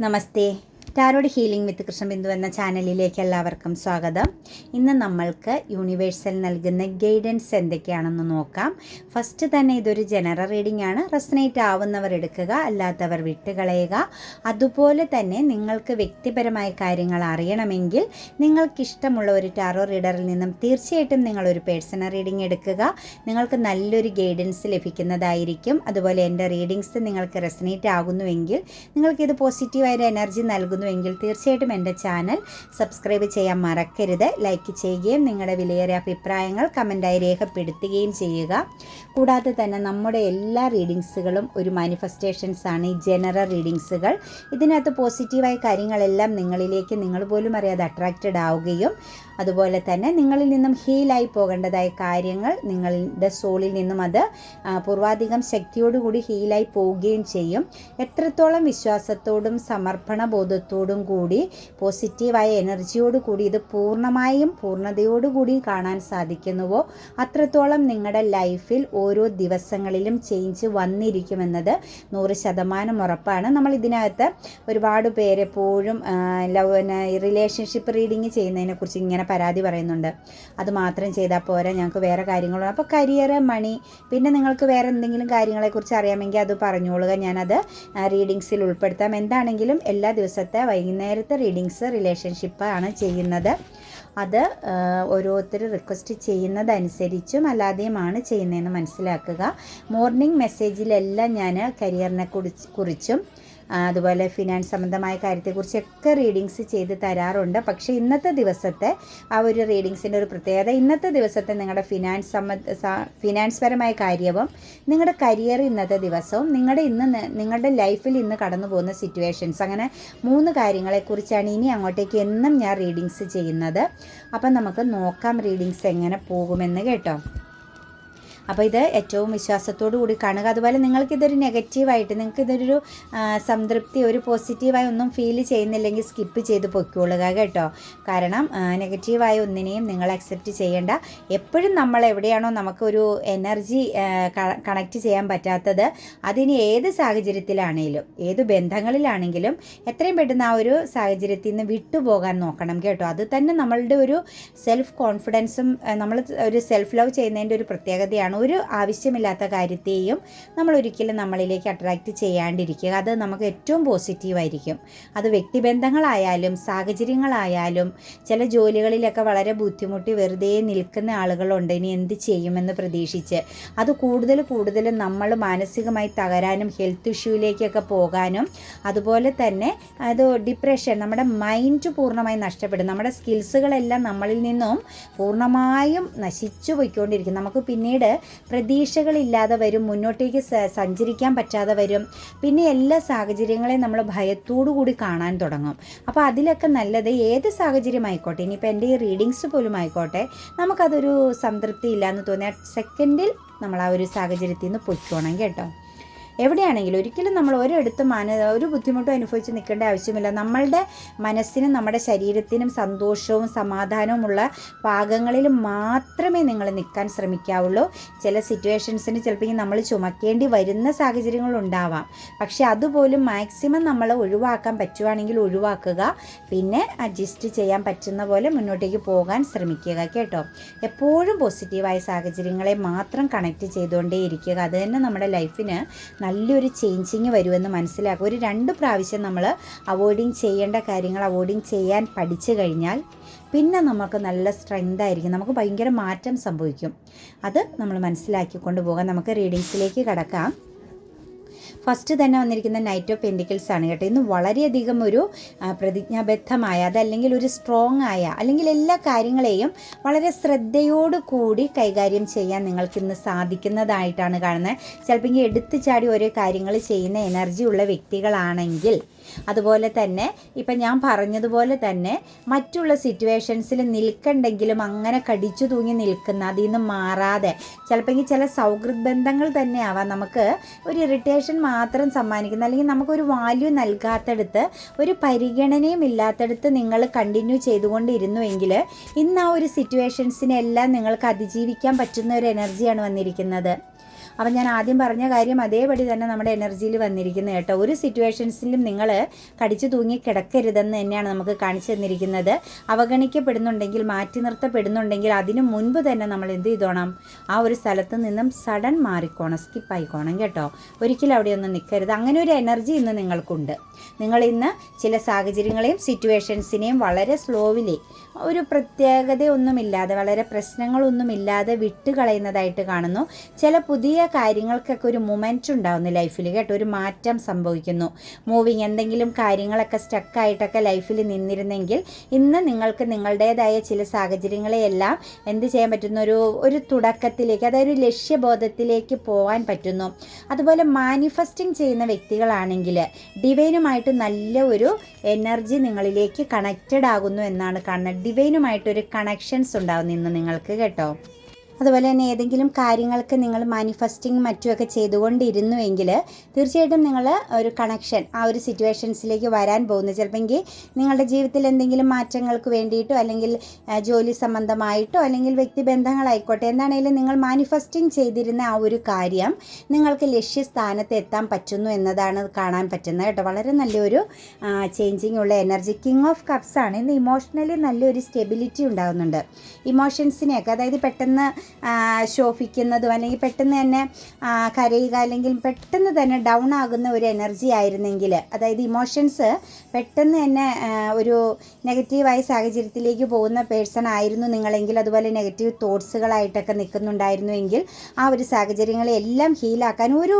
నమస్తే. Tarot healing വിത്ത് കൃഷ്ണബിന്ദു എന്ന ചാനലിലേക്ക് എല്ലാവർക്കും സ്വാഗതം. ഇന്ന് നമ്മൾക്ക് യൂണിവേഴ്സൽ നൽകുന്ന ഗൈഡൻസ് എന്തൊക്കെയാണെന്ന് നോക്കാം. ഫസ്റ്റ് തന്നെ ഇതൊരു ജനറൽ റീഡിംഗ് ആണ്. റെസനേറ്റ് ആവുന്നവർ എടുക്കുക അല്ലാത്തവർ വിട്ടുകളയുക. അതുപോലെ തന്നെ നിങ്ങൾക്ക് വ്യക്തിപരമായ കാര്യങ്ങൾ അറിയണമെങ്കിൽ നിങ്ങൾക്കിഷ്ടമുള്ള ഒരു ടാറോ റീഡറിൽ നിന്നും തീർച്ചയായിട്ടും നിങ്ങളൊരു പേഴ്സണൽ റീഡിംഗ് എടുക്കുക. നിങ്ങൾക്ക് നല്ലൊരു ഗൈഡൻസ് ലഭിക്കുന്നതായിരിക്കും. അതുപോലെ എന്റെ റീഡിങ്സ് നിങ്ങൾക്ക് റെസനേറ്റ് ആകുന്നുവെങ്കിൽ നിങ്ങൾക്കിത് പോസിറ്റീവായ എനർജി നൽകുന്നുവെങ്കിൽ തീർച്ചയായിട്ടും എന്റെ ചാനൽ സബ്സ്ക്രൈബ് ചെയ്യാൻ മറക്കരുത്. ലൈക്ക് ചെയ്യുകയും നിങ്ങളുടെ വിലയേറിയ അഭിപ്രായങ്ങൾ കമന്റായി രേഖപ്പെടുത്തുകയും ചെയ്യുക. കൂടാതെ തന്നെ നമ്മുടെ എല്ലാ റീഡിങ്സുകളും ഒരു മാനിഫെസ്റ്റേഷൻസ് ആണ് ഈ ജനറൽ റീഡിങ്സുകൾ. ഇതിനകത്ത് പോസിറ്റീവായ കാര്യങ്ങളെല്ലാം നിങ്ങളിലേക്ക് നിങ്ങൾ പോലും അറിയാതെ അട്രാക്റ്റഡ് ആവുകയും അതുപോലെ തന്നെ നിങ്ങളിൽ നിന്നും ഹീലായി പോകേണ്ടതായ കാര്യങ്ങൾ നിങ്ങളുടെ സോളിൽ നിന്നും അത് പൂർവാധികം ശക്തിയോടുകൂടി ഹീലായി പോവുകയും ചെയ്യും. എത്രത്തോളം വിശ്വാസത്തോടും സമർപ്പണ ബോധത്തോടും കൂടി പോസിറ്റീവായ എനർജിയോട് കൂടി ഇത് പൂർണമായും പൂർണതയോടുകൂടി കാണാൻ സാധിക്കുന്നുവോ? അത്രത്തോളം നിങ്ങളുടെ ലൈഫിൽ ഓരോ ദിവസങ്ങളിലും ചേഞ്ച് വന്നിരിക്കുമെന്നത് നൂറ് ശതമാനം ഉറപ്പാണ്. നമ്മൾ ഇതിനകത്ത് ഒരുപാട് പേരെപ്പോഴും ലവ് റിലേഷൻഷിപ്പ് റീഡിങ് ചെയ്യുന്നതിനെക്കുറിച്ച് ഇങ്ങനെ പരാതി പറയുന്നുണ്ട്. അത് മാത്രം ചെയ്താൽ പോരാ ഞങ്ങൾക്ക് വേറെ കാര്യങ്ങളും അപ്പോൾ കരിയർ മണി പിന്നെ നിങ്ങൾക്ക് വേറെ എന്തെങ്കിലും കാര്യങ്ങളെക്കുറിച്ച് അറിയാമെങ്കിൽ അത് പറഞ്ഞോളുക. ഞാനത് റീഡിങ്സിൽ ഉൾപ്പെടുത്താം. എന്താണെങ്കിലും എല്ലാ ദിവസത്തെ വൈകുന്നേരത്തെ റീഡിങ്സ് റിലേഷൻഷിപ്പ് ആണ് ചെയ്യുന്നത്. അത് ഓരോരുത്തർ റിക്വസ്റ്റ് ചെയ്യുന്നതനുസരിച്ചും അല്ലാതെയുമാണ് ചെയ്യുന്നതെന്ന് മനസ്സിലാക്കുക. മോർണിംഗ് മെസ്സേജിലെല്ലാം ഞാൻ കരിയറിനെ കുറിച്ച് കുറിച്ചും അതുപോലെ ഫിനാൻസ് സംബന്ധമായ കാര്യത്തെക്കുറിച്ചൊക്കെ റീഡിങ്സ് ചെയ്ത് തരാറുണ്ട്. പക്ഷേ ഇന്നത്തെ ദിവസത്തെ ആ ഒരു റീഡിങ്സിന്റെ ഒരു പ്രത്യേകത ഇന്നത്തെ ദിവസത്തെ നിങ്ങളുടെ ഫിനാൻസ് സംബന്ധ ഫിനാൻസ് പരമായ കാര്യവും നിങ്ങളുടെ കരിയർ ഇന്നത്തെ ദിവസവും നിങ്ങളുടെ ഇന്ന് നിങ്ങളുടെ ലൈഫിൽ ഇന്ന് കടന്നു പോകുന്ന സിറ്റുവേഷൻസ് അങ്ങനെ മൂന്ന് കാര്യങ്ങളെക്കുറിച്ചാണ് ഇനി അങ്ങോട്ടേക്ക് എന്നും ഞാൻ റീഡിങ്സ് ചെയ്യുന്നത്. അപ്പം നമുക്ക് നോക്കാം റീഡിങ്സ് എങ്ങനെ പോകുമെന്ന് കേട്ടോ. അപ്പോൾ ഇത് ഏറ്റവും വിശ്വാസത്തോടു കൂടി കാണുക. അതുപോലെ നിങ്ങൾക്കിതൊരു നെഗറ്റീവായിട്ട് നിങ്ങൾക്ക് ഇതൊരു സംതൃപ്തി ഒരു പോസിറ്റീവായി ഒന്നും ഫീൽ ചെയ്യുന്നില്ലെങ്കിൽ സ്കിപ്പ് ചെയ്ത് പൊയ്ക്കൊള്ളുക കേട്ടോ. കാരണം നെഗറ്റീവായ ഒന്നിനെയും നിങ്ങൾ അക്സെപ്റ്റ് ചെയ്യേണ്ട. എപ്പോഴും നമ്മൾ എവിടെയാണോ നമുക്കൊരു എനർജി കണക്ട് ചെയ്യാൻ പറ്റാത്തത് അതിന് ഏത് സാഹചര്യത്തിലാണെങ്കിലും ഏത് ബന്ധങ്ങളിലാണെങ്കിലും എത്രയും പെട്ടെന്ന് ആ ഒരു സാഹചര്യത്തിൽ നിന്ന് വിട്ടുപോകാൻ നോക്കണം കേട്ടോ. അത് തന്നെ നമ്മളുടെ ഒരു സെൽഫ് കോൺഫിഡൻസും നമ്മൾ ഒരു സെൽഫ് ലവ് ചെയ്യുന്നതിന്റെ ഒരു പ്രത്യേകതയാണ് ഒരു ആവശ്യമില്ലാത്ത കാര്യത്തെയും നമ്മൾ ഒരിക്കലും നമ്മളിലേക്ക് അട്രാക്റ്റ് ചെയ്യാണ്ടിരിക്കുക. അത് നമുക്ക് ഏറ്റവും പോസിറ്റീവായിരിക്കും അത് വ്യക്തിബന്ധങ്ങളായാലും സാഹചര്യങ്ങളായാലും ചില ജോലികളിലൊക്കെ വളരെ ബുദ്ധിമുട്ടി വെറുതെ നിൽക്കുന്ന ആളുകളുണ്ട്. ഇനി എന്ത് ചെയ്യുമെന്ന് പ്രതീക്ഷിച്ച് അത് കൂടുതൽ കൂടുതൽ നമ്മൾ മാനസികമായി തകരാനും ഹെൽത്ത് ഇഷ്യൂവിലേക്കൊക്കെ പോകാനും അതുപോലെ തന്നെ അത് ഡിപ്രഷൻ നമ്മുടെ മൈൻഡ് പൂർണമായി നഷ്ടപ്പെടും. നമ്മുടെ സ്കിൽസുകളെല്ലാം നമ്മളിൽ നിന്നും പൂർണമായും നശിച്ചു പോയിക്കൊണ്ടിരിക്കും. നമുക്ക് പിന്നീട് പ്രതീക്ഷകളില്ലാതെ വരും മുന്നോട്ടേക്ക് സഞ്ചരിക്കാൻ പറ്റാതെ വരും. പിന്നെ എല്ലാ സാഹചര്യങ്ങളെയും നമ്മൾ ഭയത്തോടു കൂടി കാണാൻ തുടങ്ങും. അപ്പോൾ അതിലൊക്കെ നല്ലത് ഏത് സാഹചര്യമായിക്കോട്ടെ ഇനിയിപ്പോൾ എന്റെ ഈ റീഡിങ്സ് പോലും ആയിക്കോട്ടെ നമുക്കതൊരു സംതൃപ്തി ഇല്ലയെന്ന് തോന്നിയാൽ സെക്കൻഡിൽ നമ്മൾ ആ ഒരു സാഹചര്യത്തിൽ നിന്ന് പൊയ്ക്കോണം കേട്ടോ. എവിടെയാണെങ്കിലും ഒരിക്കലും നമ്മൾ ഒരിടത്തും മന ഒരു ബുദ്ധിമുട്ടും അനുഭവിച്ച് നിൽക്കേണ്ട ആവശ്യമില്ല. നമ്മളുടെ മനസ്സിനും നമ്മുടെ ശരീരത്തിനും സന്തോഷവും സമാധാനവുമുള്ള പാകങ്ങളിൽ മാത്രമേ നിങ്ങൾ നിൽക്കാൻ ശ്രമിക്കാവുള്ളൂ. ചില സിറ്റുവേഷൻസിന് ചിലപ്പോൾ നമ്മൾ ചുമക്കേണ്ടി വരുന്ന സാഹചര്യങ്ങൾ ഉണ്ടാവാം. പക്ഷെ അതുപോലും മാക്സിമം നമ്മൾ ഒഴിവാക്കാൻ പറ്റുവാണെങ്കിൽ ഒഴിവാക്കുക. പിന്നെ അഡ്ജസ്റ്റ് ചെയ്യാൻ പറ്റുന്ന പോലെ മുന്നോട്ടേക്ക് പോകാൻ ശ്രമിക്കുക കേട്ടോ. എപ്പോഴും പോസിറ്റീവായ സാഹചര്യങ്ങളെ മാത്രം കണക്ട് ചെയ്തുകൊണ്ടേ ഇരിക്കുക അത് തന്നെ നമ്മുടെ ലൈഫിന് നല്ലൊരു ചേഞ്ചിങ് വരുമെന്ന് മനസ്സിലാക്കുക. ഒരു രണ്ട് പ്രാവശ്യം നമ്മൾ അവോയ്ഡിങ് ചെയ്യേണ്ട കാര്യങ്ങൾ അവോയ്ഡിങ് ചെയ്യാൻ പഠിച്ചു കഴിഞ്ഞാൽ പിന്നെ നമുക്ക് നല്ല സ്ട്രെങ്ത് ആയിരിക്കും. നമുക്ക് ഭയങ്കര മാറ്റം സംഭവിക്കും. അത് നമ്മൾ മനസ്സിലാക്കിക്കൊണ്ട് പോകാം. നമുക്ക് റീഡിങ്സിലേക്ക് കടക്കാം. ഫസ്റ്റ് തന്നെ വന്നിരിക്കുന്ന നൈറ്റ് ഓഫ് പെൻഡിക്കിൾസ് ആണ് കേട്ടോ. ഇന്ന് വളരെയധികം ഒരു പ്രതിജ്ഞാബദ്ധമായ അതല്ലെങ്കിൽ ഒരു സ്ട്രോങ് ആയ അല്ലെങ്കിൽ എല്ലാ കാര്യങ്ങളെയും വളരെ ശ്രദ്ധയോടുകൂടി കൈകാര്യം ചെയ്യാൻ നിങ്ങൾക്ക് ഇന്ന് സാധിക്കുന്നതായിട്ടാണ് കാണുന്നത്. ചിലപ്പോൾ എടുത്തു ചാടി ഓരോ കാര്യങ്ങൾ ചെയ്യുന്ന എനർജി ഉള്ള വ്യക്തികളാണെങ്കിൽ അതുപോലെ തന്നെ ഇപ്പം ഞാൻ പറഞ്ഞതുപോലെ തന്നെ മറ്റുള്ള സിറ്റുവേഷൻസിൽ നിൽക്കണ്ടെങ്കിലും അങ്ങനെ കടിച്ചു തൂങ്ങി നിൽക്കുന്ന അതിൽ നിന്ന് മാറാതെ ചിലപ്പോൾ ചില സൗഹൃദ ബന്ധങ്ങൾ തന്നെ ആവാം. നമുക്ക് ഒരു ഇറിറ്റേഷൻ മാത്രം സമ്മാനിക്കുന്ന അല്ലെങ്കിൽ നമുക്കൊരു വാല്യൂ നൽകാത്തടുത്ത് ഒരു പരിഗണനയും ഇല്ലാത്തടുത്ത് നിങ്ങൾ കണ്ടിന്യൂ ചെയ്തുകൊണ്ടിരുന്നുവെങ്കിൽ ഇന്ന് ആ ഒരു സിറ്റുവേഷൻസിനെല്ലാം നിങ്ങൾക്ക് അതിജീവിക്കാൻ പറ്റുന്ന ഒരു എനർജിയാണ് വന്നിരിക്കുന്നത്. അപ്പം ഞാൻ ആദ്യം പറഞ്ഞ കാര്യം അതേപടി തന്നെ നമ്മുടെ എനർജിയിൽ വന്നിരിക്കുന്നത് കേട്ടോ. ഒരു സിറ്റുവേഷൻസിലും നിങ്ങൾ കടിച്ചു തൂങ്ങി കിടക്കരുതെന്ന് തന്നെയാണ് നമുക്ക് കാണിച്ചു തന്നിരിക്കുന്നത്. അവഗണിക്കപ്പെടുന്നുണ്ടെങ്കിൽ മാറ്റി നിർത്തപ്പെടുന്നുണ്ടെങ്കിൽ അതിനു മുൻപ് തന്നെ നമ്മൾ എന്ത് ചെയ്തോണം? ആ ഒരു സ്ഥലത്ത് നിന്നും സഡൻ മാറിക്കോണം സ്കിപ്പായിക്കോണം കേട്ടോ. ഒരിക്കലും അവിടെ ഒന്നും നിൽക്കരുത്. അങ്ങനെ ഒരു എനർജി ഇന്ന് നിങ്ങൾക്കുണ്ട്. നിങ്ങൾ ഇന്ന് ചില സാഹചര്യങ്ങളെയും സിറ്റുവേഷൻസിനെയും വളരെ സ്ലോവിലി ഒരു പ്രത്യേകതയൊന്നുമില്ലാതെ വളരെ പ്രശ്നങ്ങളൊന്നുമില്ലാതെ വിട്ടുകളയുന്നതായിട്ട് കാണുന്നു. ചില പുതിയ കാര്യങ്ങൾക്കൊക്കെ ഒരു മൊമെന്റ് ഉണ്ടാകുന്നു ലൈഫിൽ കേട്ടോ. ഒരു മാറ്റം സംഭവിക്കുന്നു. മൂവിങ് എന്തെങ്കിലും കാര്യങ്ങളൊക്കെ സ്റ്റക്കായിട്ടൊക്കെ ലൈഫിൽ നിന്നിരുന്നെങ്കിൽ ഇന്ന് നിങ്ങൾക്ക് നിങ്ങളുടേതായ ചില സാഹചര്യങ്ങളെയെല്ലാം എന്ത് ചെയ്യാൻ പറ്റുന്ന? ഒരു ഒരു തുടക്കത്തിലേക്ക് അതായത് ഒരു ലക്ഷ്യബോധത്തിലേക്ക് പോകാൻ പറ്റുന്നു. അതുപോലെ മാനിഫെസ്റ്റിംഗ് ചെയ്യുന്ന വ്യക്തികളാണെങ്കിൽ ഡിവൈനുമായിട്ട് നല്ല ഒരു എനർജി നിങ്ങളിലേക്ക് കണക്റ്റഡ് ആകുന്നു എന്നാണ് കാണുന്നത്. ഡിവൈനുമായിട്ടൊരു കണക്ഷൻസ് ഉണ്ടാകുന്നു ഇന്ന് നിങ്ങൾക്ക് കേട്ടോ. അതുപോലെ തന്നെ ഏതെങ്കിലും കാര്യങ്ങൾക്ക് നിങ്ങൾ മാനിഫെസ്റ്റിംഗ് മറ്റുമൊക്കെ ചെയ്തുകൊണ്ടിരുന്നുവെങ്കിൽ തീർച്ചയായിട്ടും നിങ്ങൾ ഒരു കണക്ഷൻ ആ ഒരു സിറ്റുവേഷൻസിലേക്ക് വരാൻ പോകുന്നു. ചിലപ്പോൾ നിങ്ങളുടെ ജീവിതത്തിൽ എന്തെങ്കിലും മാറ്റങ്ങൾക്ക് വേണ്ടിയിട്ടോ അല്ലെങ്കിൽ ജോലി സംബന്ധമായിട്ടോ അല്ലെങ്കിൽ വ്യക്തിബന്ധങ്ങളായിക്കോട്ടെ എന്താണെങ്കിലും നിങ്ങൾ മാനിഫെസ്റ്റിംഗ് ചെയ്തിരുന്ന ആ ഒരു കാര്യം നിങ്ങൾക്ക് ലക്ഷ്യസ്ഥാനത്ത് എത്താൻ പറ്റുന്നു എന്നതാണ് കാണാൻ പറ്റുന്നത് കേട്ടോ. വളരെ നല്ലൊരു ചേഞ്ചിങ് ഉള്ള എനർജി കിങ് ഓഫ് കപ്സ് ആണ്. ഇന്ന് ഇമോഷണലി നല്ലൊരു സ്റ്റെബിലിറ്റി ഉണ്ടാകുന്നുണ്ട്. ഇമോഷൻസിനെയൊക്കെ അതായത് പെട്ടെന്ന് ശോഭിക്കുന്നതും അല്ലെങ്കിൽ പെട്ടെന്ന് തന്നെ കരയുക അല്ലെങ്കിൽ പെട്ടെന്ന് തന്നെ ഡൗൺ ആകുന്ന ഒരു എനർജി ആയിരുന്നെങ്കിൽ അതായത് ഇമോഷൻസ് പെട്ടെന്ന് തന്നെ ഒരു നെഗറ്റീവായ സാഹചര്യത്തിലേക്ക് പോകുന്ന പേഴ്സൺ ആയിരുന്നു നിങ്ങളെങ്കിൽ അതുപോലെ നെഗറ്റീവ് തോട്ട്സുകളായിട്ടൊക്കെ നിൽക്കുന്നുണ്ടായിരുന്നു എങ്കിൽ ആ ഒരു സാഹചര്യങ്ങളെല്ലാം ഹീലാക്കാൻ ഒരു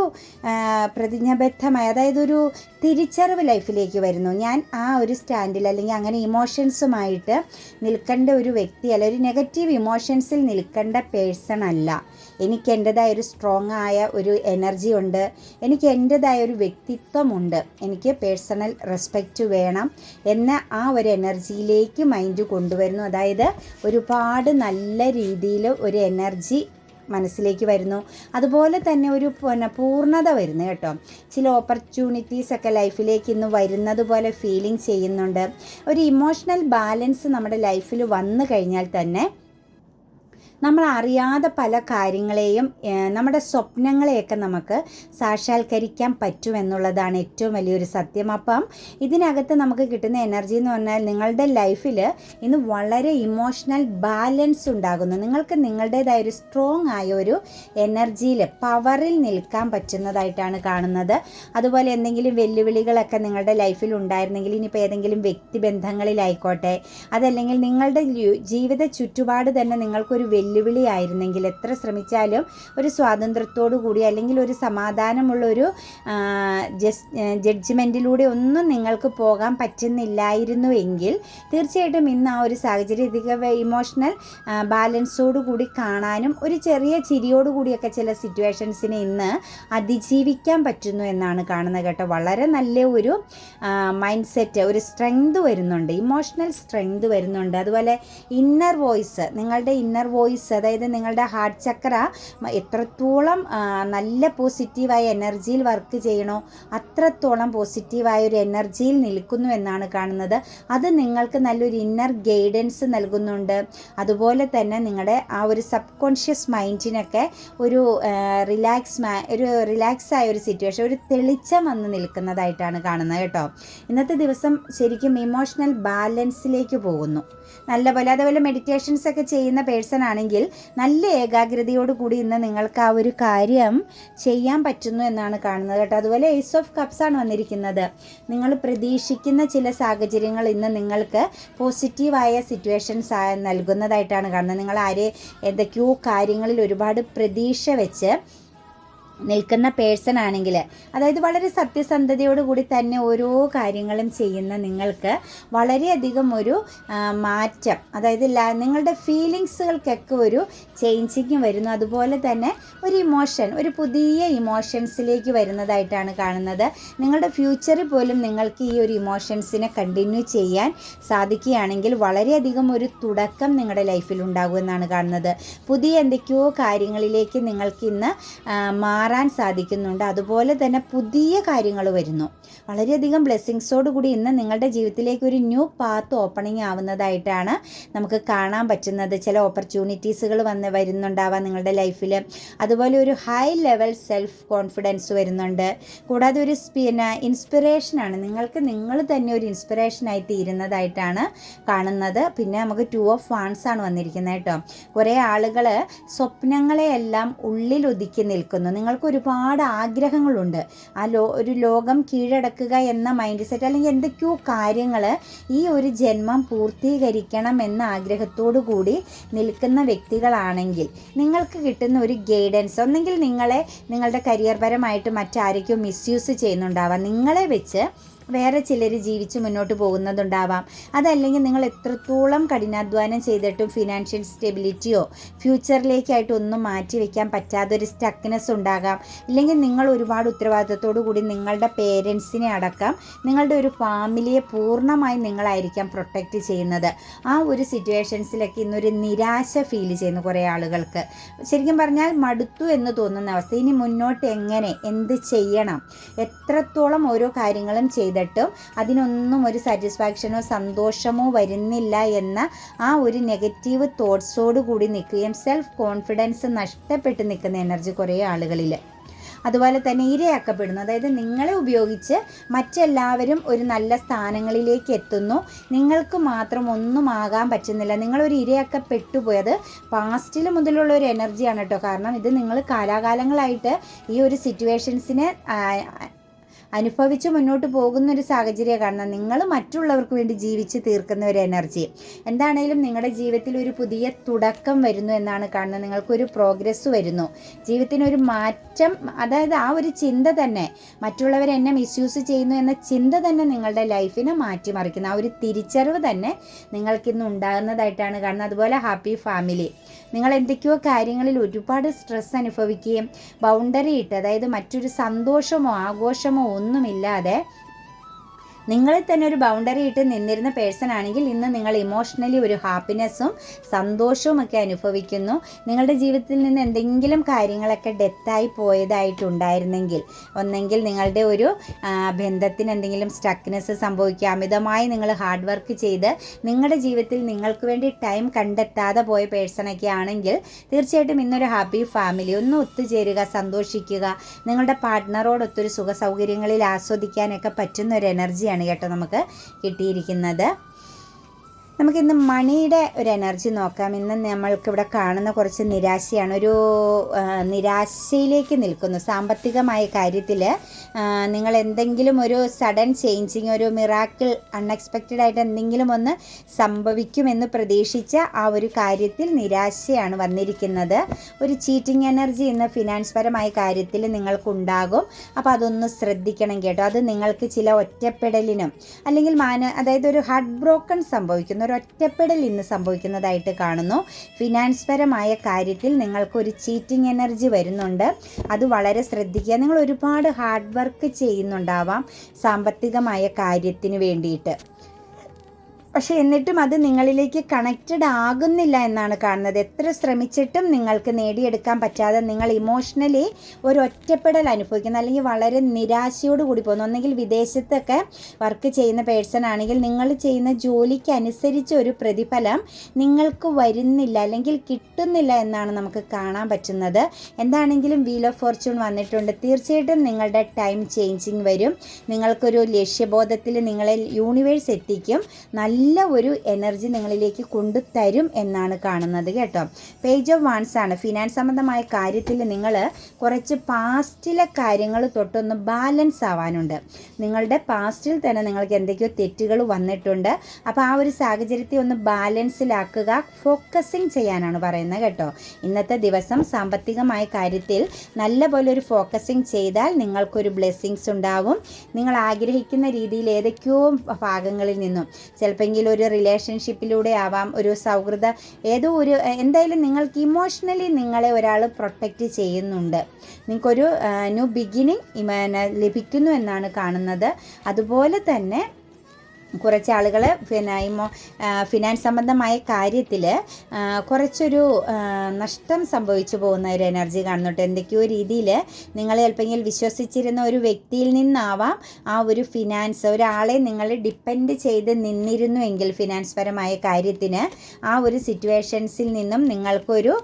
പ്രതിജ്ഞാബദ്ധമായ അതായത് ഒരു തിരിച്ചറിവ് ലൈഫിലേക്ക് വരുന്നു. ഞാൻ ആ ഒരു സ്റ്റാൻഡിൽ അല്ലെങ്കിൽ അങ്ങനെ ഇമോഷൻസുമായിട്ട് നിൽക്കേണ്ട ഒരു വ്യക്തി അല്ല ഒരു നെഗറ്റീവ് ഇമോഷൻസിൽ നിൽക്കേണ്ട പേഴ്സൺ അല്ല. എനിക്ക് എന്റെതായ ഒരു സ്ട്രോങ് ആയ ഒരു എനർജി ഉണ്ട്. എനിക്ക് എന്റെതായ ഒരു വ്യക്തിത്വമുണ്ട്. എനിക്ക് പേഴ്സണൽ റെസ്പെക്റ്റ് വേണം എന്ന ആ ഒരു എനർജിയിലേക്ക് മൈൻഡ് കൊണ്ടുവരുന്നു. അതായത് ഒരുപാട് നല്ല രീതിയിൽ ഒരു എനർജി മനസ്സിലേക്ക് വരുന്നു. അതുപോലെ തന്നെ ഒരു പിന്നെ പൂർണത വരുന്നു കേട്ടോ. ചില ഓപ്പർച്യൂണിറ്റീസ് ഒക്കെ ലൈഫിലേക്ക് ഇന്ന് വരുന്നത് പോലെ ഫീലിംഗ് ചെയ്യുന്നുണ്ട്. ഒരു ഇമോഷണൽ ബാലൻസ് നമ്മുടെ ലൈഫിൽ വന്നു കഴിഞ്ഞാൽ തന്നെ നമ്മൾ അറിയാതെ പല കാര്യങ്ങളെയും നമ്മുടെ സ്വപ്നങ്ങളെയൊക്കെ നമുക്ക് സാക്ഷാത്കരിക്കാൻ പറ്റുമെന്നുള്ളതാണ് ഏറ്റവും വലിയൊരു സത്യം. അപ്പം ഇതിനകത്ത് നമുക്ക് കിട്ടുന്ന എനർജി എന്ന് പറഞ്ഞാൽ നിങ്ങളുടെ ലൈഫിൽ ഇന്ന് വളരെ ഇമോഷണൽ ബാലൻസ് ഉണ്ടാകുന്നു. നിങ്ങൾക്ക് നിങ്ങളുടേതായ ഒരു സ്ട്രോങ് ആയ ഒരു എനർജിയിൽ പവറിൽ നിൽക്കാൻ പറ്റുന്നതായിട്ടാണ് കാണുന്നത്. അതുപോലെ എന്തെങ്കിലും വെല്ലുവിളികളൊക്കെ നിങ്ങളുടെ ലൈഫിൽ ഉണ്ടായിരുന്നെങ്കിൽ ഇനിയിപ്പോൾ ഏതെങ്കിലും വ്യക്തിബന്ധങ്ങളിലായിക്കോട്ടെ അതല്ലെങ്കിൽ നിങ്ങളുടെ ജീവിത ചുറ്റുപാട് തന്നെ നിങ്ങൾക്കൊരു വെല്ലുവിളി ആയിരുന്നെങ്കിൽ എത്ര ശ്രമിച്ചാലും ഒരു സ്വാതന്ത്ര്യത്തോടു കൂടി അല്ലെങ്കിൽ ഒരു സമാധാനമുള്ളൊരു ജഡ്ജ്മെന്റിലൂടെ ഒന്നും നിങ്ങൾക്ക് പോകാൻ പറ്റുന്നില്ലായിരുന്നു എങ്കിൽ തീർച്ചയായിട്ടും ഇന്ന് ആ ഒരു സാഹചര്യം ഇമോഷണൽ ബാലൻസോടു കൂടി കാണാനും ഒരു ചെറിയ ചിരിയോടു കൂടിയൊക്കെ ചില സിറ്റുവേഷൻസിനെ ഇന്ന് അതിജീവിക്കാൻ പറ്റുന്നു എന്നാണ് കാണുന്നത് കേട്ടോ. വളരെ നല്ല ഒരു മൈൻഡ് സെറ്റ് ഒരു സ്ട്രെങ്ത് വരുന്നുണ്ട്. ഇമോഷണൽ സ്ട്രെങ്ത് വരുന്നുണ്ട്. അതുപോലെ ഇന്നർ വോയിസ് നിങ്ങളുടെ ഇന്നർ വോയിസ് അതായത് നിങ്ങളുടെ ഹാർട്ട് ചക്ര എത്രത്തോളം നല്ല പോസിറ്റീവായ എനർജിയിൽ വർക്ക് ചെയ്യണോ അത്രത്തോളം പോസിറ്റീവായ ഒരു എനർജിയിൽ നിൽക്കുന്നു എന്നാണ് കാണുന്നത്. അത് നിങ്ങൾക്ക് നല്ലൊരു ഇന്നർ ഗൈഡൻസ് നൽകുന്നുണ്ട്. അതുപോലെ തന്നെ നിങ്ങളുടെ ആ ഒരു സബ് കോൺഷ്യസ് മൈൻഡിനൊക്കെ ഒരു റിലാക്സ് ഒരു റിലാക്സ് ആയ ഒരു സിറ്റുവേഷൻ ഒരു തെളിച്ചം വന്ന് നിൽക്കുന്നതായിട്ടാണ് കാണുന്നത് കേട്ടോ. ഇന്നത്തെ ദിവസം ശരിക്കും ഇമോഷണൽ ബാലൻസിലേക്ക് പോകുന്നു. നല്ല പോലെ അതുപോലെ മെഡിറ്റേഷൻസ് ഒക്കെ ചെയ്യുന്ന പേഴ്സൺ ആണെങ്കിൽ നല്ല ഏകാഗ്രതയോടുകൂടി ഇന്ന് നിങ്ങൾക്ക് ആ ഒരു കാര്യം ചെയ്യാൻ പറ്റുന്നു എന്നാണ് കാണുന്നത് കേട്ടോ. അതുപോലെ ഏസ് ഓഫ് കപ്സ് ആണ് വന്നിരിക്കുന്നത്. നിങ്ങൾ പ്രതീക്ഷിക്കുന്ന ചില സാഹചര്യങ്ങൾ ഇന്ന് നിങ്ങൾക്ക് പോസിറ്റീവായ സിറ്റുവേഷൻസ് നൽകുന്നതായിട്ടാണ് കാണുന്നത്. നിങ്ങൾ ആരെ എന്തൊക്കെയോ കാര്യങ്ങളിൽ ഒരുപാട് പ്രതീക്ഷ വെച്ച് നിൽക്കുന്ന പേഴ്സൺ ആണെങ്കിൽ അതായത് വളരെ സത്യസന്ധതയോടുകൂടി തന്നെ ഓരോ കാര്യങ്ങളും ചെയ്യുന്ന നിങ്ങൾക്ക് വളരെയധികം ഒരു മാറ്റം. അതായത് നിങ്ങളുടെ ഫീലിങ്സുകൾക്കൊക്കെ ഒരു ചേഞ്ചിങ് വരുന്നു. അതുപോലെ തന്നെ ഒരു ഇമോഷൻ ഒരു പുതിയ ഇമോഷൻസിലേക്ക് വരുന്നതായിട്ടാണ് കാണുന്നത്. നിങ്ങളുടെ ഫ്യൂച്ചറിൽ പോലും നിങ്ങൾക്ക് ഈ ഒരു ഇമോഷൻസിനെ കണ്ടിന്യൂ ചെയ്യാൻ സാധിക്കുകയാണെങ്കിൽ വളരെയധികം ഒരു തുടക്കം നിങ്ങളുടെ ലൈഫിൽ ഉണ്ടാകുമെന്നാണ് കാണുന്നത്. പുതിയ എന്തൊക്കെയോ കാര്യങ്ങളിലേക്ക് നിങ്ങൾക്ക് ഇന്ന് മാറാൻ സാധിക്കുന്നുണ്ട്. അതുപോലെ തന്നെ പുതിയ കാര്യങ്ങൾ വരുന്നു. വളരെയധികം ബ്ലെസ്സിങ്സോട് കൂടി ഇന്ന് നിങ്ങളുടെ ജീവിതത്തിലേക്ക് ഒരു ന്യൂ പാത്ത് ഓപ്പണിംഗ് ആവുന്നതായിട്ടാണ് നമുക്ക് കാണാൻ പറ്റുന്നത്. ചില ഓപ്പർച്യൂണിറ്റീസുകൾ വന്ന് വരുന്നുണ്ടാവാം നിങ്ങളുടെ ലൈഫിൽ അതുപോലെ ഒരു ഹൈ ലെവൽ സെൽഫ് കോൺഫിഡൻസ് വരുന്നുണ്ട്. കൂടാതെ ഒരു പിന്നെ ഇൻസ്പിറേഷനാണ് നിങ്ങൾക്ക് നിങ്ങൾ തന്നെ ഒരു ഇൻസ്പിറേഷനായി തീരുന്നതായിട്ടാണ് കാണുന്നത്. പിന്നെ നമുക്ക് ടു ഓഫ് വാൺസ് ആണ് വന്നിരിക്കുന്നത് കേട്ടോ. കുറേ ആളുകൾ സ്വപ്നങ്ങളെയെല്ലാം ഉള്ളിൽ ഒതുക്കി നിൽക്കുന്നു. നിങ്ങൾക്ക് ഒരുപാട് ആഗ്രഹങ്ങളുണ്ട്. ആ ലോ ഒരു ലോകം കീഴടക്കുക എന്ന മൈൻഡ് സെറ്റ് അല്ലെങ്കിൽ എന്തൊക്കെയോ കാര്യങ്ങൾ ഈ ഒരു ജന്മം പൂർത്തീകരിക്കണം എന്ന ആഗ്രഹത്തോടു കൂടി നിൽക്കുന്ന വ്യക്തികളാണെങ്കിൽ നിങ്ങൾക്ക് കിട്ടുന്ന ഒരു ഗൈഡൻസ് ഒന്നെങ്കിൽ നിങ്ങളെ നിങ്ങളുടെ കരിയർ പരമായിട്ട് മറ്റാരൊക്കെയോ മിസ്യൂസ് ചെയ്യുന്നുണ്ടാവാം. നിങ്ങളെ വെച്ച് വേറെ ചിലർ ജീവിച്ച് മുന്നോട്ട് പോകുന്നതുണ്ടാവാം. അതല്ലെങ്കിൽ നിങ്ങൾ എത്രത്തോളം കഠിനാധ്വാനം ചെയ്തിട്ടും ഫിനാൻഷ്യൽ സ്റ്റെബിലിറ്റിയോ ഫ്യൂച്ചറിലേക്കായിട്ട് ഒന്നും മാറ്റി വയ്ക്കാൻ പറ്റാത്തൊരു സ്റ്റക്നെസ് ഉണ്ടാകാം. ഇല്ലെങ്കിൽ നിങ്ങൾ ഒരുപാട് ഉത്തരവാദിത്തത്തോടു കൂടി നിങ്ങളുടെ പേരൻസിനെ അടക്കം നിങ്ങളുടെ ഒരു ഫാമിലിയെ പൂർണമായി നിങ്ങളായിരിക്കാം പ്രൊട്ടക്റ്റ് ചെയ്യുന്നത്. ആ ഒരു സിറ്റുവേഷൻസിലൊക്കെ ഇന്നൊരു നിരാശ ഫീൽ ചെയ്യുന്നു കുറേ ആളുകൾക്ക്. ശരിക്കും പറഞ്ഞാൽ മടുത്തു എന്ന് തോന്നുന്ന അവസ്ഥ. ഇനി മുന്നോട്ട് എങ്ങനെ? എന്ത് ചെയ്യണം? എത്രത്തോളം ഓരോ കാര്യങ്ങളും ചെയ്തിട്ടും അതിനൊന്നും ഒരു സാറ്റിസ്ഫാക്ഷനോ സന്തോഷമോ വരുന്നില്ല എന്ന ആ ഒരു നെഗറ്റീവ് തോട്ട്സോട് കൂടി നിൽക്കുകയും സെൽഫ് കോൺഫിഡൻസ് നഷ്ടപ്പെട്ട് നിൽക്കുന്ന എനർജി കുറേ ആളുകളിൽ. അതുപോലെ തന്നെ ഇരയാക്കപ്പെടുന്നു. അതായത് നിങ്ങളെ ഉപയോഗിച്ച് മറ്റെല്ലാവരും ഒരു നല്ല സ്ഥാനങ്ങളിലേക്ക് എത്തുന്നു. നിങ്ങൾക്ക് മാത്രം ഒന്നും ആകാൻ പറ്റുന്നില്ല. നിങ്ങളൊരു ഇരയാക്കപ്പെട്ടു പോയത് പാസ്റ്റിൽ മുതലുള്ള ഒരു എനർജിയാണ് കേട്ടോ. കാരണം ഇത് നിങ്ങൾ കാലാകാലങ്ങളായിട്ട് ഈ ഒരു സിറ്റുവേഷൻസിനെ അനുഭവിച്ച് മുന്നോട്ട് പോകുന്ന ഒരു സാഹചര്യം കാണുന്നത് നിങ്ങൾ മറ്റുള്ളവർക്ക് വേണ്ടി ജീവിച്ച് തീർക്കുന്ന ഒരു എനർജി എന്താണേലും നിങ്ങളുടെ ജീവിതത്തിൽ ഒരു പുതിയ തുടക്കം വരുന്നു എന്നാണ് കാണുന്നത്. നിങ്ങൾക്കൊരു പ്രോഗ്രസ് വരുന്നു. ജീവിതത്തിനൊരു മാറ്റം അതായത് ആ ഒരു ചിന്ത തന്നെ മറ്റുള്ളവർ എന്നെ മിസ്യൂസ് ചെയ്യുന്നു എന്ന ചിന്ത തന്നെ നിങ്ങളുടെ ലൈഫിനെ മാറ്റിമറിക്കുന്നു. ആ ഒരു തിരിച്ചറിവ് തന്നെ നിങ്ങൾക്കിന്ന് ഉണ്ടാകുന്നതായിട്ടാണ് കാണുന്നത്. അതുപോലെ ഹാപ്പി ഫാമിലി നിങ്ങൾ എന്തൊക്കെയോ കാര്യങ്ങളിൽ ഒരുപാട് സ്ട്രെസ് അനുഭവിക്കുകയും ബൗണ്ടറി ഇട്ട് അതായത് മറ്റൊരു സന്തോഷമോ ആഘോഷമോ ഒന്നുമില്ലാതെ നിങ്ങളിൽ തന്നെ ഒരു ബൗണ്ടറി ഇട്ട് നിന്നിരുന്ന പേഴ്സൺ ആണെങ്കിൽ ഇന്ന് നിങ്ങൾ ഇമോഷണലി ഒരു ഹാപ്പിനെസ്സും സന്തോഷവും ഒക്കെ അനുഭവിക്കുന്നു. നിങ്ങളുടെ ജീവിതത്തിൽ നിന്ന് എന്തെങ്കിലും കാര്യങ്ങളൊക്കെ ഡെത്തായി പോയതായിട്ടുണ്ടായിരുന്നെങ്കിൽ ഒന്നെങ്കിൽ നിങ്ങളുടെ ഒരു ബന്ധത്തിന് എന്തെങ്കിലും സ്റ്റക്നെസ് സംഭവിക്കുക അമിതമായി നിങ്ങൾ ഹാർഡ് വർക്ക് ചെയ്ത് നിങ്ങളുടെ ജീവിതത്തിൽ നിങ്ങൾക്ക് വേണ്ടി ടൈം കണ്ടെത്താതെ പോയ പേഴ്സണൊക്കെ ആണെങ്കിൽ തീർച്ചയായിട്ടും ഇന്നൊരു ഹാപ്പി ഫാമിലി ഒന്ന് ഒത്തുചേരുക സന്തോഷിക്കുക നിങ്ങളുടെ പാർട്ട്ണറോടൊത്തൊരു സുഖ സൗകര്യങ്ങളിൽ ആസ്വദിക്കാനൊക്കെ പറ്റുന്ന ഒരു എനർജിയാണ് കേട്ടോ നമുക്ക് കിട്ടിയിരിക്കുന്നത്. നമുക്കിന്ന് മണിയുടെ ഒരു എനർജി നോക്കാം. ഇന്ന് നമ്മൾക്ക് ഇവിടെ കാണുന്ന കുറച്ച് നിരാശയാണ്. ഒരു നിരാശയിലേക്ക് നിൽക്കുന്നു. സാമ്പത്തികമായ കാര്യത്തിൽ നിങ്ങൾ എന്തെങ്കിലും ഒരു സഡൻ ചേഞ്ചിങ് ഒരു മിറാക്കിൾ അൺഎക്സ്പെക്റ്റഡ് ആയിട്ട് എന്തെങ്കിലും ഒന്ന് സംഭവിക്കുമെന്ന് പ്രതീക്ഷിച്ച ആ ഒരു കാര്യത്തിൽ നിരാശയാണ് വന്നിരിക്കുന്നത്. ഒരു ചീറ്റിംഗ് എനർജി ഇന്ന് ഫിനാൻസ് പരമായ കാര്യത്തിൽ നിങ്ങൾക്കുണ്ടാകും. അപ്പോൾ അതൊന്ന് ശ്രദ്ധിക്കണം കേട്ടോ. അത് നിങ്ങൾക്ക് ചില ഒറ്റപ്പെടലിനും അല്ലെങ്കിൽ മാന അതായത് ഒരു ഹാർട്ട് ബ്രോക്കൺ സംഭവിക്കുന്ന. ഒരു ഒറ്റപ്പെടൽ ഇന്ന് സംഭവിക്കുന്നതായിട്ട് കാണുന്നു. ഫിനാൻസ് പരമായ കാര്യത്തിൽ നിങ്ങൾക്കൊരു ചീറ്റിംഗ് എനർജി വരുന്നുണ്ട്. അത് വളരെ ശ്രദ്ധിക്കുക. നിങ്ങൾ ഒരുപാട് ഹാർഡ് വർക്ക് ചെയ്യുന്നുണ്ടാവാം സാമ്പത്തികമായ കാര്യത്തിന് വേണ്ടിയിട്ട്. പക്ഷെ എന്നിട്ടും അത് നിങ്ങളിലേക്ക് കണക്റ്റഡ് ആകുന്നില്ല എന്നാണ് കാണുന്നത്. എത്ര ശ്രമിച്ചിട്ടും നിങ്ങൾക്ക് നേടിയെടുക്കാൻ പറ്റാതെ നിങ്ങൾ ഇമോഷണലി ഒരു ഒറ്റപ്പെടൽ അനുഭവിക്കുന്നു. അല്ലെങ്കിൽ വളരെ നിരാശയോട് കൂടി പോകുന്നു. ഒന്നെങ്കിൽ വിദേശത്തൊക്കെ വർക്ക് ചെയ്യുന്ന പേഴ്സൺ ആണെങ്കിൽ നിങ്ങൾ ചെയ്യുന്ന ജോലിക്ക് അനുസരിച്ച് ഒരു പ്രതിഫലം നിങ്ങൾക്ക് വരുന്നില്ല. അല്ലെങ്കിൽ കിട്ടുന്നില്ല എന്നാണ് നമുക്ക് കാണാൻ പറ്റുന്നത്. എന്താണെങ്കിലും വീൽ ഓഫ് ഫോർച്യൂൺ വന്നിട്ടുണ്ട്. തീർച്ചയായിട്ടും നിങ്ങളുടെ ടൈം ചേഞ്ചിങ് വരും. നിങ്ങൾക്കൊരു ലക്ഷ്യബോധത്തിൽ നിങ്ങളെ യൂണിവേഴ്സ് എത്തിക്കും. നല്ല ഒരു എനർജി നിങ്ങളിലേക്ക് കൊണ്ടുതരും എന്നാണ് കാണുന്നത് കേട്ടോ. പേജ് ഓഫ് വാൺസ് ആണ്. ഫിനാൻസ് സംബന്ധമായ കാര്യത്തിൽ നിങ്ങൾ കുറച്ച് പാസ്റ്റിലെ കാര്യങ്ങൾ തൊട്ടൊന്ന് ബാലൻസ് ആവാനുണ്ട്. നിങ്ങളുടെ പാസ്റ്റിൽ തന്നെ നിങ്ങൾക്ക് എന്തൊക്കെയോ തെറ്റുകൾ വന്നിട്ടുണ്ട്. അപ്പോൾ ആ ഒരു സാഹചര്യത്തെ ഒന്ന് ബാലൻസിലാക്കുക ഫോക്കസിങ് ചെയ്യാനാണ് പറയുന്നത് കേട്ടോ. ഇന്നത്തെ ദിവസം സാമ്പത്തികമായ കാര്യത്തിൽ നല്ല പോലെ ഒരു ഫോക്കസിങ് ചെയ്താൽ നിങ്ങൾക്കൊരു ബ്ലെസ്സിങ്സ് ഉണ്ടാവും. നിങ്ങൾ ആഗ്രഹിക്കുന്ന രീതിയിൽ ഏതൊക്കെയോ ഭാഗങ്ങളിൽ നിന്നും. ചിലപ്പോൾ ഒരു റിലേഷൻഷിപ്പിലൂടെ ആവാം ഒരു സൗഹൃദ ഏതോ ഒരു എന്തായാലും നിങ്ങൾക്ക് ഇമോഷണലി നിങ്ങളെ ഒരാൾ പ്രൊട്ടക്റ്റ് ചെയ്യുന്നുണ്ട്. നിങ്ങൾക്കൊരു ന്യൂ ബിഗിനിങ് ലഭിക്കുന്നു എന്നാണ് കാണുന്നത്. അതുപോലെ തന്നെ കുറച്ച് ആളുകൾ പിന്നെ ഇമോ ഫിനാൻസ് സംബന്ധമായ കാര്യത്തിൽ കുറച്ചൊരു നഷ്ടം സംഭവിച്ചു പോകുന്ന ഒരു എനർജി കാണുന്നുണ്ട്. എന്തൊക്കെയോ രീതിയിൽ നിങ്ങൾ ചിലപ്പോൾ വിശ്വസിച്ചിരുന്ന ഒരു വ്യക്തിയിൽ നിന്നാവാം ആ ഒരു ഫിനാൻസ് ഒരാളെ നിങ്ങൾ ഡിപ്പെൻഡ് ചെയ്ത് നിന്നിരുന്നുവെങ്കിൽ ഫിനാൻസ് പരമായ കാര്യത്തിന് ആ ഒരു സിറ്റുവേഷൻസിൽ നിന്നും നിങ്ങൾക്കൊരു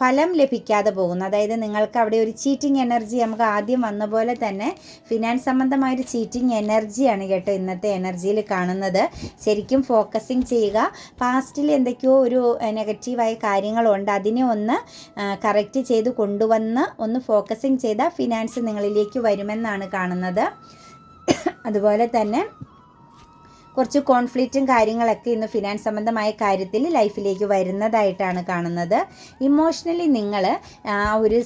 ഫലം ലഭിക്കാതെ പോകുന്നു. അതായത് നിങ്ങൾക്ക് അവിടെ ഒരു ചീറ്റിംഗ് എനർജി നമുക്ക് ആദ്യം വന്ന പോലെ തന്നെ ഫിനാൻസ് സംബന്ധമായ ഒരു ചീറ്റിംഗ് എനർജിയാണ് കേട്ടോ ഇന്നത്തെ എനർജിയിൽ കാണുന്നത്. ശരിക്കും ഫോക്കസിങ് ചെയ്യുക. പാസ്റ്റിൽ എന്തൊക്കെയോ ഒരു നെഗറ്റീവായ കാര്യങ്ങളുണ്ട്. അതിനെ ഒന്ന് കറക്റ്റ് ചെയ്ത് കൊണ്ടുവന്ന് ഒന്ന് ഫോക്കസിങ് ചെയ്താൽ ഫിനാൻസ് നിങ്ങളിലേക്ക് വരുമെന്നാണ് കാണുന്നത്. അതുപോലെ തന്നെ കുറച്ച് കോൺഫ്ലിക്റ്റും കാര്യങ്ങളൊക്കെ ഇന്ന് ഫിനാൻസ് സംബന്ധമായ കാര്യത്തിൽ ലൈഫിലേക്ക് വരുന്നതായിട്ടാണ് കാണുന്നത്. ഇമോഷണലി നിങ്ങൾ ആ ഒരു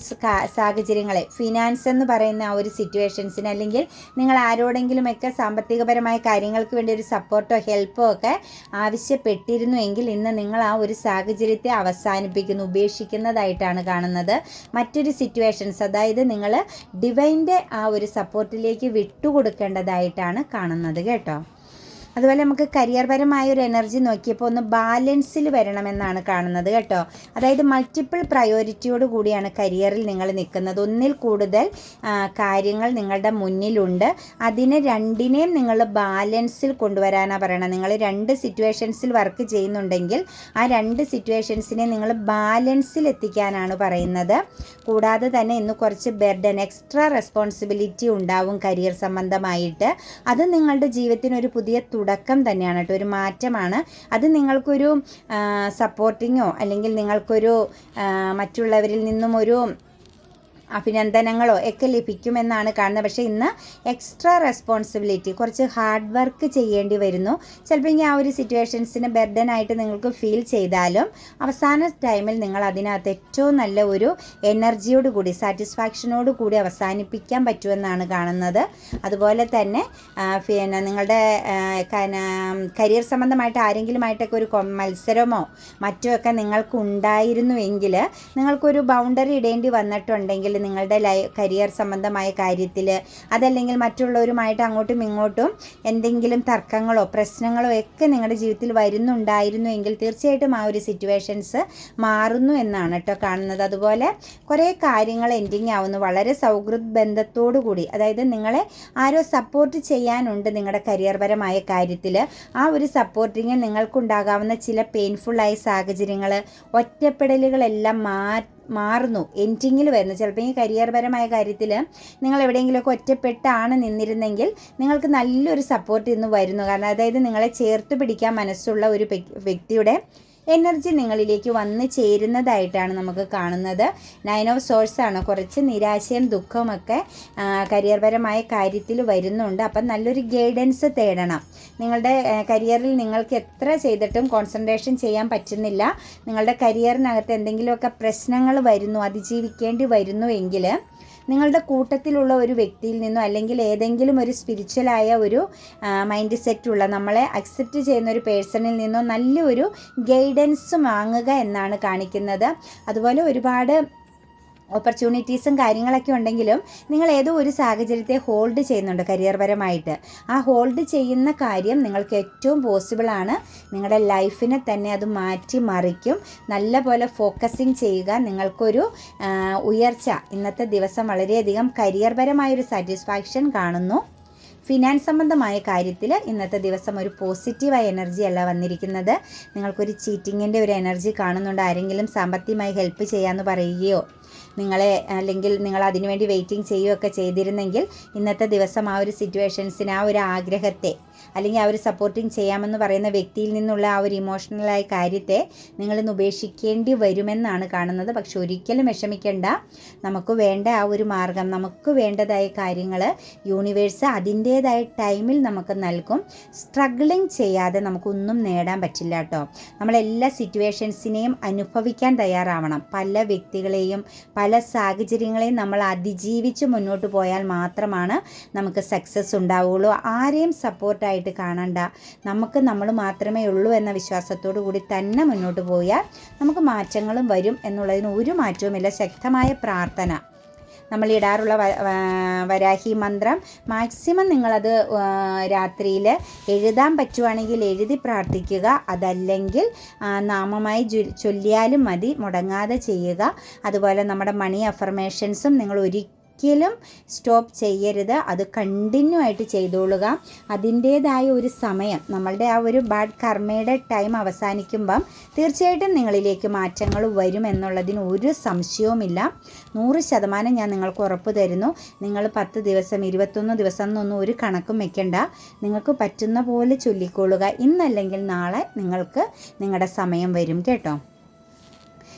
സാഹചര്യങ്ങളെ ഫിനാൻസ് എന്ന് പറയുന്ന ആ ഒരു സിറ്റുവേഷൻസിന് അല്ലെങ്കിൽ നിങ്ങൾ ആരോടെങ്കിലുമൊക്കെ സാമ്പത്തികപരമായ കാര്യങ്ങൾക്ക് വേണ്ടി ഒരു സപ്പോർട്ടോ ഹെൽപ്പോ ഒക്കെ ആവശ്യപ്പെട്ടിരുന്നു എങ്കിൽ ഇന്ന് നിങ്ങൾ ആ ഒരു സാഹചര്യത്തെ അവസാനിപ്പിക്കുന്നു ഉപേക്ഷിക്കുന്നതായിട്ടാണ് കാണുന്നത്. മറ്റൊരു സിറ്റുവേഷൻസ് അതായത് നിങ്ങൾ ഡിവൈന്റെ ആ ഒരു സപ്പോർട്ടിലേക്ക് വിട്ടുകൊടുക്കേണ്ടതായിട്ടാണ് കാണുന്നത് കേട്ടോ. അതുപോലെ നമുക്ക് കരിയർ പരമായ ഒരു എനർജി നോക്കിയപ്പോൾ ഒന്ന് ബാലൻസിൽ വരണമെന്നാണ് കാണുന്നത് കേട്ടോ. അതായത് മൾട്ടിപ്പിൾ പ്രയോറിറ്റിയോട് കൂടിയാണ് കരിയറിൽ നിങ്ങൾ നിൽക്കുന്നത്. ഒന്നിൽ കൂടുതൽ കാര്യങ്ങൾ നിങ്ങളുടെ മുന്നിലുണ്ട്. അതിനെ രണ്ടിനെയും നിങ്ങൾ ബാലൻസിൽ കൊണ്ടുവരാനാണ് പറയണത്. നിങ്ങൾ രണ്ട് സിറ്റുവേഷൻസിൽ വർക്ക് ചെയ്യുന്നുണ്ടെങ്കിൽ ആ രണ്ട് സിറ്റുവേഷൻസിനെ നിങ്ങൾ ബാലൻസിൽ എത്തിക്കാനാണ് പറയുന്നത്. കൂടാതെ തന്നെ ഇന്ന് കുറച്ച് ബെർഡൻ എക്സ്ട്രാ റെസ്പോൺസിബിലിറ്റി ഉണ്ടാവും കരിയർ സംബന്ധമായിട്ട്. അത് നിങ്ങളുടെ ജീവിതത്തിന് ഒരു പുതിയ തന്നെയാണ് കേട്ടോ. ഒരു മാറ്റമാണ്. അത് നിങ്ങൾക്കൊരു സപ്പോർട്ടിങ്ങോ അല്ലെങ്കിൽ നിങ്ങൾക്കൊരു മറ്റുള്ളവരിൽ നിന്നും ഒരു അഭിനന്ദനങ്ങളോ ഒക്കെ ലഭിക്കുമെന്നാണ് കാണുന്നത്. പക്ഷേ ഇന്ന് എക്സ്ട്രാ റെസ്പോൺസിബിലിറ്റി കുറച്ച് ഹാർഡ് വർക്ക് ചെയ്യേണ്ടി വരുന്നു. ചിലപ്പോൾ ഇനി ആ ഒരു സിറ്റുവേഷൻസിന് ബെർഡനായിട്ട് നിങ്ങൾക്ക് ഫീൽ ചെയ്താലും അവസാന ടൈമിൽ നിങ്ങൾ അതിനകത്ത് ഏറ്റവും നല്ല ഒരു എനർജിയോട് കൂടി സാറ്റിസ്ഫാക്ഷനോട് കൂടി അവസാനിപ്പിക്കാൻ പറ്റുമെന്നാണ് കാണുന്നത്. അതുപോലെ തന്നെ പിന്നെ നിങ്ങളുടെ കരിയർ സംബന്ധമായിട്ട് ആരെങ്കിലുമായിട്ടൊക്കെ ഒരു മത്സരമോ മറ്റോ ഒക്കെ നിങ്ങൾക്ക് ഉണ്ടായിരുന്നുവെങ്കിൽ നിങ്ങൾക്കൊരു ബൗണ്ടറി ഇടേണ്ടി വന്നിട്ടുണ്ടെങ്കിൽ നിങ്ങളുടെ ലൈ കരിയർ സംബന്ധമായ കാര്യത്തിൽ അതല്ലെങ്കിൽ മറ്റുള്ളവരുമായിട്ട് അങ്ങോട്ടും ഇങ്ങോട്ടും എന്തെങ്കിലും തർക്കങ്ങളോ പ്രശ്നങ്ങളോ ഒക്കെ നിങ്ങളുടെ ജീവിതത്തിൽ വരുന്നുണ്ടായിരുന്നു എങ്കിൽ തീർച്ചയായിട്ടും ആ ഒരു സിറ്റുവേഷൻസ് മാറുന്നു എന്നാണ് കേട്ടോ കാണുന്നത്. അതുപോലെ കുറേ കാര്യങ്ങൾ എൻഡിങ് ആവുന്നു. വളരെ സൗഹൃദ ബന്ധത്തോടു കൂടി അതായത് നിങ്ങളെ ആരോ സപ്പോർട്ട് ചെയ്യാനുണ്ട് നിങ്ങളുടെ കരിയർപരമായ കാര്യത്തിൽ ആ ഒരു സപ്പോർട്ടിങ് നിങ്ങൾക്കുണ്ടാകാവുന്ന ചില പെയിൻഫുള്ളായ സാഹചര്യങ്ങൾ ഒറ്റപ്പെടലുകളെല്ലാം മാ മാറുന്നു. എൻഡിങ്ങിൽ വരുന്നു. ചിലപ്പോൾ ഈ കരിയർപരമായ കാര്യത്തിൽ നിങ്ങൾ എവിടെയെങ്കിലുമൊക്കെ ഒറ്റപ്പെട്ടാണ് നിന്നിരുന്നെങ്കിൽ നിങ്ങൾക്ക് നല്ലൊരു സപ്പോർട്ട് ഇന്ന് വരുന്നു. കാരണം അതായത് നിങ്ങളെ ചേർത്ത് പിടിക്കാൻ മനസ്സുള്ള ഒരു വ്യക്- വ്യക്തിയുടെ എനർജി നിങ്ങളിലേക്ക് വന്നു ചേരുന്നതായിട്ടാണ് നമുക്ക് കാണുന്നത്. നയൻ ഓഫ് സോഴ്സ് ആണ്. കുറച്ച് നിരാശയും ദുഃഖമൊക്കെ കരിയർപരമായ കാര്യത്തിൽ വരുന്നുണ്ട്. അപ്പം നല്ലൊരു ഗൈഡൻസ് തേടണം. നിങ്ങളുടെ കരിയറിൽ നിങ്ങൾക്ക് എത്ര ചെയ്തിട്ടും കോൺസെൻട്രേഷൻ ചെയ്യാൻ പറ്റുന്നില്ല. നിങ്ങളുടെ കരിയറിനകത്ത് എന്തെങ്കിലുമൊക്കെ പ്രശ്നങ്ങൾ വരുന്നു അതിജീവിക്കേണ്ടി വരുന്നു എങ്കിൽ നിങ്ങളുടെ കൂട്ടത്തിലുള്ള ഒരു വ്യക്തിയിൽ നിന്നോ അല്ലെങ്കിൽ ഏതെങ്കിലും ഒരു സ്പിരിച്വലായ ഒരു മൈൻഡ് സെറ്റുള്ള നമ്മളെ അക്സെപ്റ്റ് ചെയ്യുന്ന ഒരു പേഴ്സണിൽ നിന്നോ നല്ലൊരു ഗൈഡൻസ് വാങ്ങുക എന്നാണ് കാണിക്കുന്നത്. അതുപോലെ ഒരുപാട് ഓപ്പർച്യൂണിറ്റീസും കാര്യങ്ങളൊക്കെ ഉണ്ടെങ്കിലും നിങ്ങൾ ഏതോ ഒരു സാഹചര്യത്തെ ഹോൾഡ് ചെയ്യുന്നുണ്ട് കരിയർപരമായിട്ട് ആ ഹോൾഡ് ചെയ്യുന്ന കാര്യം നിങ്ങൾക്ക് ഏറ്റവും പോസിബിളാണ് നിങ്ങളുടെ ലൈഫിനെ തന്നെ അത് മാറ്റി മറിക്കും. നല്ല പോലെ ഫോക്കസിങ് ചെയ്യുക. നിങ്ങൾക്കൊരു ഉയർച്ച. ഇന്നത്തെ ദിവസം വളരെയധികം കരിയർപരമായൊരു സാറ്റിസ്ഫാക്ഷൻ കാണുന്നു. ഫിനാൻസ് സംബന്ധമായ കാര്യത്തിൽ ഇന്നത്തെ ദിവസം ഒരു പോസിറ്റീവായ എനർജി അല്ല വന്നിരിക്കുന്നത്. നിങ്ങൾക്കൊരു ചീറ്റിങ്ങിന്റെ ഒരു എനർജി കാണുന്നുണ്ട്. ആരെങ്കിലും സാമ്പത്തികമായി ഹെൽപ്പ് ചെയ്യാമെന്ന് പറയുകയോ നിങ്ങളെ അല്ലെങ്കിൽ നിങ്ങൾ അതിനുവേണ്ടി വെയിറ്റിംഗ് ചെയ്യുകയൊക്കെ ചെയ്തിരുന്നെങ്കിൽ ഇന്നത്തെ ദിവസം ആ ഒരു സിറ്റുവേഷൻസിന് ആ ഒരു ആഗ്രഹത്തെ അല്ലെങ്കിൽ ആ ഒരു സപ്പോർട്ടിങ് ചെയ്യാമെന്ന് പറയുന്ന വ്യക്തിയിൽ നിന്നുള്ള ആ ഒരു ഇമോഷണലായ കാര്യത്തെ നിങ്ങളിന്ന് ഉപേക്ഷിക്കേണ്ടി വരുമെന്നാണ് കാണുന്നത്. പക്ഷെ ഒരിക്കലും വിഷമിക്കേണ്ട. നമുക്ക് വേണ്ട ആ ഒരു മാർഗം നമുക്ക് വേണ്ടതായ കാര്യങ്ങൾ യൂണിവേഴ്സ് അതിന്റേതായ ടൈമിൽ നമുക്ക് നൽകും. സ്ട്രഗ്ലിങ് ചെയ്യാതെ നമുക്കൊന്നും നേടാൻ പറ്റില്ല കേട്ടോ. നമ്മളെല്ലാ സിറ്റുവേഷൻസിനെയും അനുഭവിക്കാൻ തയ്യാറാവണം. പല വ്യക്തികളെയും പല സാഹചര്യങ്ങളെയും നമ്മൾ അതിജീവിച്ച് മുന്നോട്ട് പോയാൽ മാത്രമാണ് നമുക്ക് സക്സസ് ഉണ്ടാവുകയുള്ളൂ ആരെയും സപ്പോർട്ടായിട്ട് കാണണ്ട. നമുക്ക് നമ്മൾ മാത്രമേ ഉള്ളൂ എന്ന വിശ്വാസത്തോടു കൂടി തന്നെ മുന്നോട്ട് പോയാൽ നമുക്ക് മാറ്റങ്ങളും വരും എന്നുള്ളതിന് ഒരു മാറ്റവുമില്ല. ശക്തമായ പ്രാർത്ഥന. നമ്മൾ ഇടാറുള്ള വരാഹി മന്ത്രം മാക്സിമം നിങ്ങളത് രാത്രിയിൽ എഴുതാൻ പറ്റുവാണെങ്കിൽ എഴുതി പ്രാർത്ഥിക്കുക. അതല്ലെങ്കിൽ നാമമായി ചൊല്ലിയാലും മതി. മുടങ്ങാതെ ചെയ്യുക. അതുപോലെ നമ്മുടെ മണി അഫർമേഷൻസും നിങ്ങൾ ഒരിക്കലും സ്റ്റോപ്പ് ചെയ്യരുത്. അത് കണ്ടിന്യൂ ആയിട്ട് ചെയ്തോളുക. അതിന്റേതായ ഒരു സമയം നമ്മളുടെ ആ ഒരു ബാഡ് കർമ്മയുടെ ടൈം അവസാനിക്കുമ്പം തീർച്ചയായിട്ടും നിങ്ങളിലേക്ക് മാറ്റങ്ങൾ വരും എന്നുള്ളതിന് ഒരു സംശയവുമില്ല. നൂറ് ശതമാനം ഞാൻ നിങ്ങൾക്ക് ഉറപ്പ് തരുന്നു. നിങ്ങൾ പത്ത് ദിവസം ഇരുപത്തൊന്ന് ദിവസം എന്നൊന്നും ഒരു കണക്കും വെക്കണ്ട. നിങ്ങൾക്ക് പറ്റുന്ന പോലെ ചൊല്ലിക്കൊള്ളുക. ഇന്നല്ലെങ്കിൽ നാളെ നിങ്ങൾക്ക് നിങ്ങളുടെ സമയം വരും കേട്ടോ.